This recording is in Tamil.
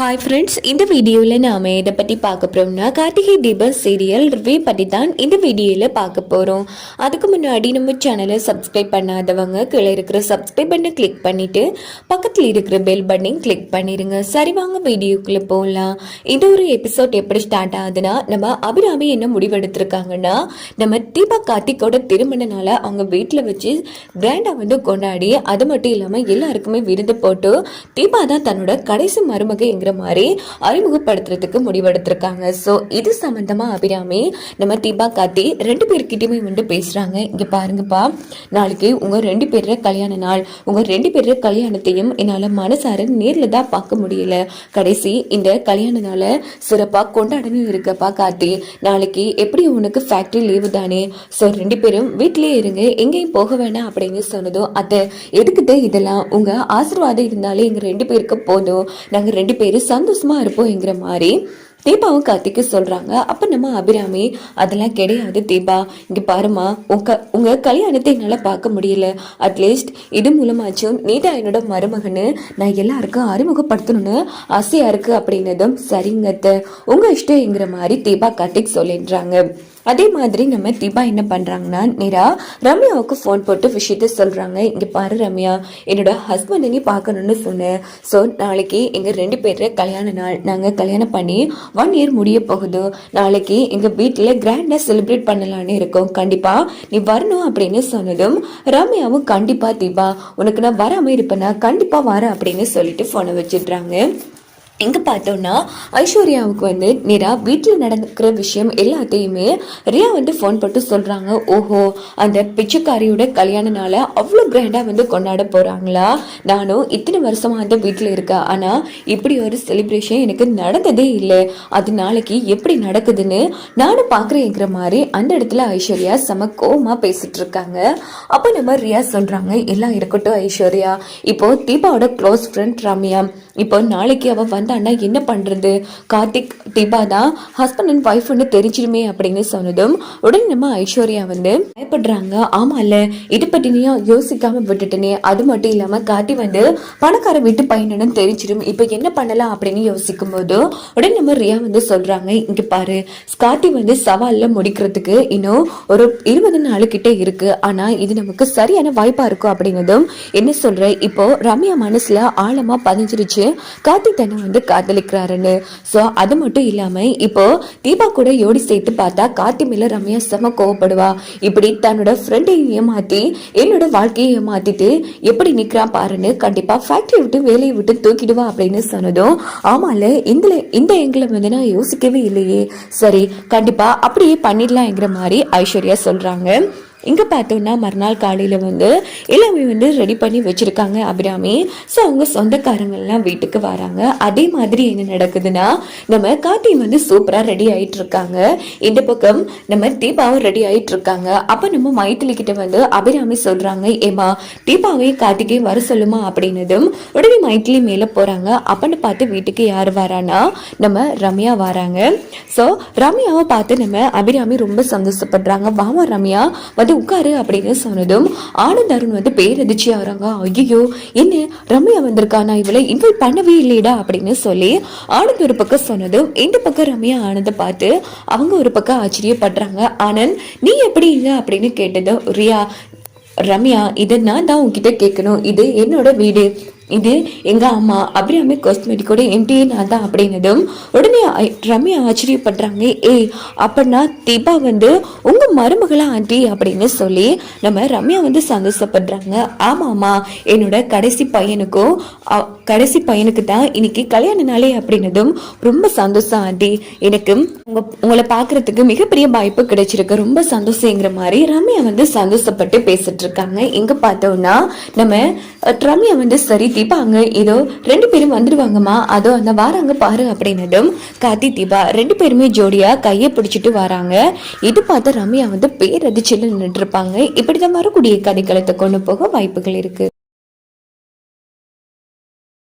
ஹாய் ஃப்ரெண்ட்ஸ் இந்த வீடியோவில் நாம் எதை பற்றி பார்க்க போகிறோம்னா கார்த்திகை தீபம் சீரியல் ரிவ்யூ பற்றி தான் இந்த வீடியோவில் பார்க்க போகிறோம் அதுக்கு முன்னாடி நம்ம சேனலை சப்ஸ்கிரைப் பண்ணாதவங்க கீழே இருக்கிற சப்ஸ்கிரைப் பண்ணை கிளிக் பண்ணிவிட்டு பக்கத்தில் இருக்கிற பெல் பட்டனையும் கிளிக் பண்ணிடுங்க சரி வாங்க வீடியோக்குள்ளே போகலாம் இந்த ஒரு எபிசோட் எப்படி ஸ்டார்ட் ஆகுதுன்னா நம்ம அபிராமி என்ன முடிவெடுத்திருக்காங்கன்னா நம்ம தீபா கார்த்திகோட திருமண நாளை அவங்க வீட்டில் வச்சு கிராண்டாக வந்து கொண்டாடி அது மட்டும் இல்லாமல் எல்லாருக்குமே விருந்து போட்டு தீபா தான் தன்னோட கடைசி அப்படிங்கிற மாதிரி அறிமுகப்படுத்துறதுக்கு முடிவெடுத்திருக்காங்க. ஸோ இது சம்மந்தமாக அபிராமி நம்ம தீபா காத்தி ரெண்டு பேர்கிட்டயுமே வந்து பேசுகிறாங்க இங்கே பாருங்கப்பா நாளைக்கு உங்கள் ரெண்டு பேர கல்யாண நாள் உங்கள் ரெண்டு பேர கல்யாணத்தையும் என்னால் மனசார நேரில் தான் பார்க்க முடியல. கடைசி இந்த கல்யாண நாளை சிறப்பாக கொண்டாடணும் இருக்கப்பா கார்த்தி. நாளைக்கு எப்படி உனக்கு ஃபேக்ட்ரி லீவு தானே? ஸோ ரெண்டு பேரும் வீட்டிலே இருங்க எங்கேயும் போக வேணாம் அப்படின்னு சொன்னதோ அதை எதுக்குது இதெல்லாம்? உங்கள் ஆசீர்வாதம் இருந்தாலே எங்கள் ரெண்டு பேருக்கு போதும். நாங்கள் ரெண்டு பேரும் சந்தோஷமா இருப்போம்ங்கிற மாதிரி தீபாவும் கார்த்திக்கு சொல்கிறாங்க அப்போ நம்ம அபிராமி அதெல்லாம் கிடையாது தீபா. இங்கே பாருமா உங்க உங்கள் கல்யாணத்தை என்னால் பார்க்க முடியல. அட்லீஸ்ட் இது மூலமாச்சும் நீதான் என்னோட மருமகன்னு நான் எல்லாருக்கும் அறிமுகப்படுத்தணும்னு ஆசையாக இருக்குது அப்படின்னதும் சரிங்க அத்தை. உங்க இஷ்டங்கிற மாதிரி தீபா கார்த்திக் சொல்லிடுறாங்க அதே மாதிரி நம்ம தீபா என்ன பண்ணுறாங்கன்னா நேரா ரம்யாவுக்கு ஃபோன் போட்டு விஷயத்த சொல்கிறாங்க இங்கே பாரு ரம்யா என்னோட ஹஸ்பண்ட் நீ பார்க்கணும்னு சொன்னேன் ஸோ நாளைக்கு எங்கள் ரெண்டு பேர் கல்யாண நாள். நாங்கள் கல்யாணம் பண்ணி ஒன் இயர் முடிய போகுது. நாளைக்கு எங்கள் வீட்டில் கிராண்டாக செலிப்ரேட் பண்ணலான்னு இருக்கோம். கண்டிப்பாக நீ வரணும் அப்படின்னு சொன்னதும் ரம்யாவும் கண்டிப்பாக தீபா உனக்கு நான் வராமல் இருப்பேனா? கண்டிப்பாக வரேன் அப்படின்னு சொல்லிட்டு ஃபோனை வச்சிடுறாங்க. எங்கே பார்த்தோன்னா ஐஸ்வர்யாவுக்கு வந்து நிரா வீட்டில் நடக்கிற விஷயம் எல்லாத்தையுமே ரியா வந்து ஃபோன் போட்டு சொல்கிறாங்க ஓஹோ அந்த பிச்சைக்காரியோட கல்யாண நாளை அவ்வளோ கிராண்டாக வந்து கொண்டாட போகிறாங்களா நானும் இத்தனை வருஷமாக அந்த வீட்டில் இருக்கேன். ஆனால் இப்படி ஒரு செலிப்ரேஷன் எனக்கு நடந்ததே இல்லை. அது நாளைக்கு எப்படி நடக்குதுன்னு நானும் பார்க்குறேங்கிற மாதிரி அந்த இடத்துல ஐஸ்வர்யா செம கோமாக பேசிகிட்டு இருக்காங்க. அப்போ நம்ம ரியா சொல்கிறாங்க எல்லாம் இருக்கட்டும் ஐஸ்வர்யா. இப்போது தீபாவோட க்ளோஸ் ஃப்ரெண்ட் ரம்யா. இப்போ நாளைக்கு அவள் வந்தான்னா என்ன பண்ணுறது கார்த்திக் தீபா தான் ஹஸ்பண்ட் அண்ட் ஒய்ஃப்னு தெரிஞ்சிருமே அப்படின்னு சொன்னதும் உடனே நம்ம ஐஸ்வர்யா வந்து பயப்படுறாங்க. ஆமாம்ல இது பத்தி யோசிக்காம விட்டுட்டனே. அது மட்டும் இல்லாமல் கார்த்தி வந்து பணக்கார வீட்டு பையனு தெரிஞ்சிடும். இப்போ என்ன பண்ணலாம் அப்படின்னு யோசிக்கும் போது உடனே நம்ம ரியா வந்து சொல்கிறாங்க இங்கே பாரு கார்த்தி வந்து சவாலில் முடிக்கிறதுக்கு இன்னும் ஒரு இருபது நாள் கிட்ட இருக்கு. ஆனால் இது நமக்கு சரியான வாய்ப்பாக இருக்கும். அப்படின்னதும் என்ன சொல்கிற இப்போ ரம்யா மனசில் ஆழமாக பதிஞ்சிருச்சு. கார்த்திக் தன்னை வந்து காதலிக்கிறாருன்னு. ஸோ அது மட்டும் இல்லாமல் இப்போ தீபா கூட யோடி சேர்த்து பார்த்தா கார்த்தி மேல ரம்யா செம கோவப்படுவா. இப்படி தன்னோட ஃப்ரெண்டையும் ஏமாத்தி என்னோட வாழ்க்கையை ஏமாத்திட்டு எப்படி நிற்கிறான் பாருன்னு கண்டிப்பா ஃபேக்டரி விட்டு வேலையை விட்டு தூக்கிடுவா அப்படின்னு சொன்னதும் ஆமால இந்த இந்த எங்களை வந்து நான் யோசிக்கவே இல்லையே. சரி கண்டிப்பா அப்படியே பண்ணிடலாம்ங்கிற மாதிரி ஐஸ்வர்யா சொல்றாங்க. இங்க பார்த்தோன்னா மறுநாள் காலையில வந்து எல்லாமே வந்து ரெடி பண்ணி வச்சிருக்காங்க அபிராமி. ஸோ அவங்க சொந்தக்காரங்கள்லாம் வீட்டுக்கு வராங்க. அதே மாதிரி என்ன நடக்குதுன்னா நம்ம கார்த்தி வந்து சூப்பரா ரெடி ஆயிட்டு இருக்காங்க. இந்த பக்கம் நம்ம தீபாவும் ரெடி ஆயிட்டு இருக்காங்க. அப்ப நம்ம மைத்திலி கிட்ட வந்து அபிராமி சொல்றாங்க ஏமா தீபாவையும் கார்த்திகையும் வர சொல்லுமா? அப்படின்னதும் உடனே மைத்திலி மேல போறாங்க. அப்பன்னு பார்த்து வீட்டுக்கு யார் வரானா நம்ம ரம்யா வராங்க. ஸோ ரம்யாவை பார்த்து நம்ம அபிராமி ரொம்ப சந்தோஷப்படுறாங்க. வாமா ரம்யா வந்து உட்காரு அப்படின்னு சொன்னதும் ஆனந்த் அருண் வந்து பேரதிர்ச்சி ஆகிறாங்க ஐயோ என்ன? ரம்யா வந்திருக்கா நான் இவளை இன்வைட் பண்ணவே இல்லையடா அப்படின்னு சொல்லி ஆனந்த் ஒரு பக்கம் சொன்னதும் இந்த பக்கம் ரம்யா ஆனந்தை பார்த்து அவங்க ஒரு பக்கம் ஆச்சரியப்படுறாங்க. ஆனந்த் நீ எப்படி இல்லை அப்படின்னு கேட்டதும் ரியா ரம்யா இதை நான் தான் உங்ககிட்ட கேட்கணும். இது என்னோட வீடு. இது எங்கள் அம்மா அபிராமி காஸ்மெட்டிக்கோட எம்டிஏ நான் தான் அப்படின்னதும் உடனே ரம்யா ஆச்சரியப்படுறாங்க. ஏய் அப்படின்னா தீபா வந்து உங்கள் மருமகளா ஆண்டி? அப்படின்னு சொல்லி நம்ம ரம்யா வந்து சந்தோஷப்படுறாங்க. ஆமாம்மா என்னோட கடைசி பையனுக்கும் அ- கடைசி பையனுக்கு தான் இன்னைக்கு கல்யாண நாளே அப்படின்னதும் ரொம்ப சந்தோஷம் ஆண்டி. எனக்கு உங்கள் உங்களை பார்க்கறதுக்கு மிகப்பெரிய வாய்ப்பு கிடைச்சிருக்கு. ரொம்ப சந்தோஷங்கிற மாதிரி ரம்யா வந்து சந்தோஷப்பட்டு பேசிட்டு இருக்காங்க. எங்கே பார்த்தோம்னா நம்ம ரம்யா வந்து சரி தீபா அங்க ஏதோ ரெண்டு பேரும் வந்துடுவாங்கம்மா அதோ அந்த வாராங்க பாரு அப்படின்னதும் கார்த்தி தீபா ரெண்டு பேருமே ஜோடியா கையை பிடிச்சிட்டு வராங்க. இது பார்த்து ரம்யா வந்து பேரதிச்சில் நின்றுருப்பாங்க இருப்பாங்க. இப்படிதான் வரக்கூடிய கதைக்களத்தை கொண்டு போக வாய்ப்புகள் இருக்கு.